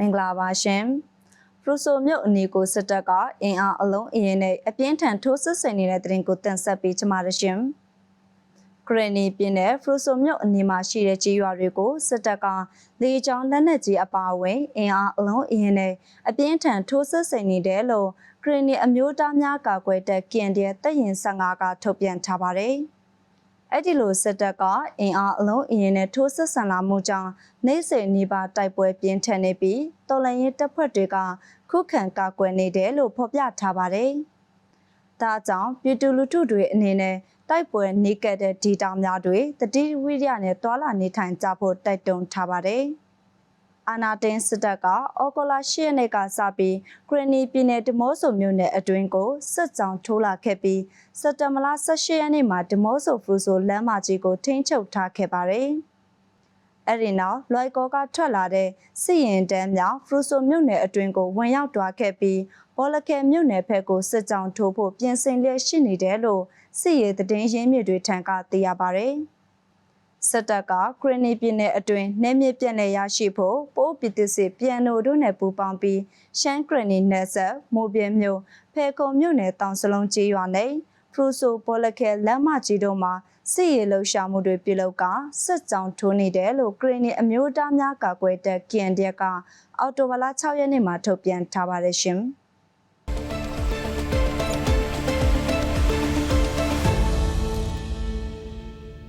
မင်္ဂလာပါရှင်ဖရူဆိုမြို့အနီကိုစစ်တပ်ကအင်အားအလုံးအရင်နဲ့အပြင်းထန်ထိုးစစ်ဆင်နေတဲ့တဲ့ရင်ကိုတင်ဆက်ပေးချင်ပါတယ်ရှင်ဂရနီပြည်နယ်ဖရူဆိုမြို့အနီမှာရှိတဲ့ကြီးရွာတွေကိုစစ်တပ်ကလေကြောင်းလက်နက်ကြီးအပါအဝင်အင်အားအလုံးအရင်နဲ့အပြင်းထန်ထိုးစစ်ဆင်နေတယ်လို့ဂရနီအမျိုးသားများကာကွယ်တပ်ကင်တဲ့တပ်ရင်15ကထုတ်ပြန်ထားပါတယ်။ အဲ့ဒီလိုစစ်တပ်ကအင်အားအလုံးအရင်နဲ့ထိုးစစ်ဆင်လာမှုကြောင့်နေစဉ်နေပါတိုက်ပွဲပြင်းထန်နေပြီးတော်လှန်ရေးတပ်ဖွဲ့တွေကခုခံကာကွယ်နေတယ်လို့ဖော်ပြထားပါတယ်။ဒါကြောင့်ပြည်သူလူထုတွေအနေနဲ့တိုက်ပွဲနေကတဲ့ဒေတာများတွေတတိဝိရိယနဲ့တွာလာနေထိုင်ကြဖို့တိုက်တွန်းထားပါတယ်။ အာနာတင်စစ်တပ်ကအော်ဂိုလာ၈ရက်နေ့ကစပြီးဂရနီပြည်နယ်ဒီမော့ဆိုမြို့နယ်အတွင်းကိုစစ်ကြောင်းထိုးလာခဲ့ပြီးစက်တမလာ18ရက်နေ့မှာဒီမော့ဆိုဖရူဆိုလမ်းမကြီးကိုထိန်းချုပ်ထားခဲ့ပါတယ်။အဲ့ဒီနောက်လွိုက်ကောကထွက်လာတဲ့စစ်ရင်တန်းများဖရူဆိုမြို့နယ်အတွင်းကိုဝင်ရောက်တွားခဲ့ပြီးဘောလကဲမြို့နယ်ဘက်ကိုစစ်ကြောင်းထိုးဖို့ပြင်ဆင်လျက်ရှိနေတယ်လို့စစ်ရေးသတင်းရင်းမြစ်တွေထံကသိရပါတယ်။ စစ်တပ်ကခရနီပြည်နယ်အတွင်းနေမြပြက်နယ်ရရှိဖို့ပိုးပြည်သစ်စစ်ပြန်နိုတို့နဲ့ပူးပေါင်းပြီးရှမ်းခရနီနယ်ဆက်မိုးပြင်းမြို့ဖေကုံမြို့နယ်တောင်စလုံးကျေးရွာနယ်ဖရူဆိုပေါ်လခဲလမ်းမကြီးတို့မှာစစ်ရေးလှုပ်ရှားမှုတွေပြုလုပ်ကစစ်ကြောင်းထိုးနေတယ်လို့ခရနီအမျိုးသားများကာကွယ်တပ် KNDF ကအော်တိုဘာလ6ရက်နေ့မှာထုတ်ပြန်ထားပါတယ်ရှင်။